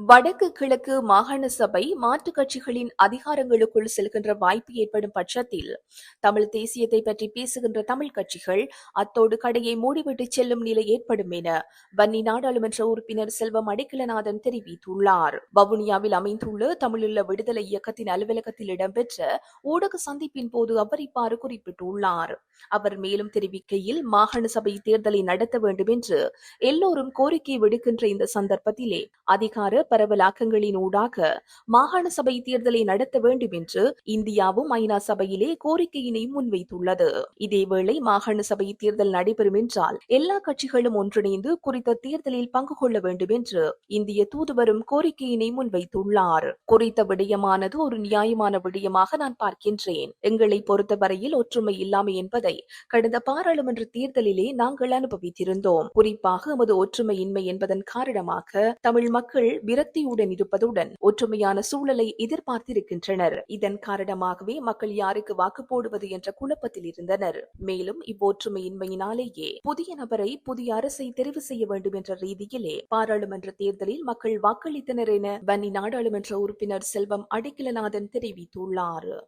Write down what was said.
வடக்கு கிழக்கு மாகாண சபை மாற்றுக் கட்சிகளின் அதிகாரங்களுக்குள் செல்கின்ற வாய்ப்பு ஏற்படும் பட்சத்தில் தமிழ் தேசியத்தை பற்றி பேசுகின்ற தமிழ் கட்சிகள் அத்தோடு கடையை மூடிவிட்டு செல்லும் நிலை ஏற்படும் என வன்னி நாடாளுமன்ற உறுப்பினர் செல்வம் அடைக்கலநாதன் தெரிவித்துள்ளார். வவுனியாவில் அமைந்துள்ள தமிழுள்ள விடுதலை இயக்கத்தின் அலுவலகத்தில் இடம்பெற்ற ஊடக சந்திப்பின் போது அவர் இவ்வாறு குறிப்பிட்டுள்ளார். அவர் மேலும் தெரிவிக்கையில் மாகாண சபை தேர்தலை நடத்த வேண்டும் என்று எல்லோரும் கோரிக்கை விடுக்கின்ற இந்த சந்தர்ப்பத்திலே அதிகார பரவலாக்கங்களின் ஊடாக மாகாண சபை தேர்தலை நடத்த வேண்டும் என்று இந்தியாவும் ஐநா சபையிலே கோரிக்கையினை முன்வைத்துள்ளது. இதேவேளை மாகாண சபை தேர்தல் நடைபெறும் என்றால் எல்லா கட்சிகளும் ஒன்றிணைந்து குறித்த தேர்தலில் பங்கு கொள்ள வேண்டும் என்று இந்திய தூதுவரும் கோரிக்கையினை முன்வைத்துள்ளார். குறித்த விடயமானது ஒரு நியாயமான விடயமாக நான் பார்க்கின்றேன். எங்களை பொறுத்தவரையில் ஒற்றுமை இல்லாமை என்பதை கடந்த பாராளுமன்ற தேர்தலிலே நாங்கள் அனுபவித்திருந்தோம். குறிப்பாக எமது ஒற்றுமையின்மை என்பதன் காரணமாக தமிழ் மக்கள் விரக்தியுடன் இருப்பதுடன் ஒற்றுமையான சூழலை எதிர்பார்த்திருக்கின்றனர். இதன் காரணமாகவே மக்கள் யாருக்கு வாக்கு போடுவது என்ற குழப்பத்தில் இருந்தனர். மேலும் இவ்வொற்றுமையின்மையினாலேயே புதிய நபரை புதிய அரசை தெரிவு செய்ய வேண்டும் என்ற ரீதியிலே பாராளுமன்ற தேர்தலில் மக்கள் வாக்களித்தனர் என வன்னி நாடாளுமன்ற உறுப்பினர் செல்வம் அடிக்கலநாதன் தெரிவித்துள்ளார்.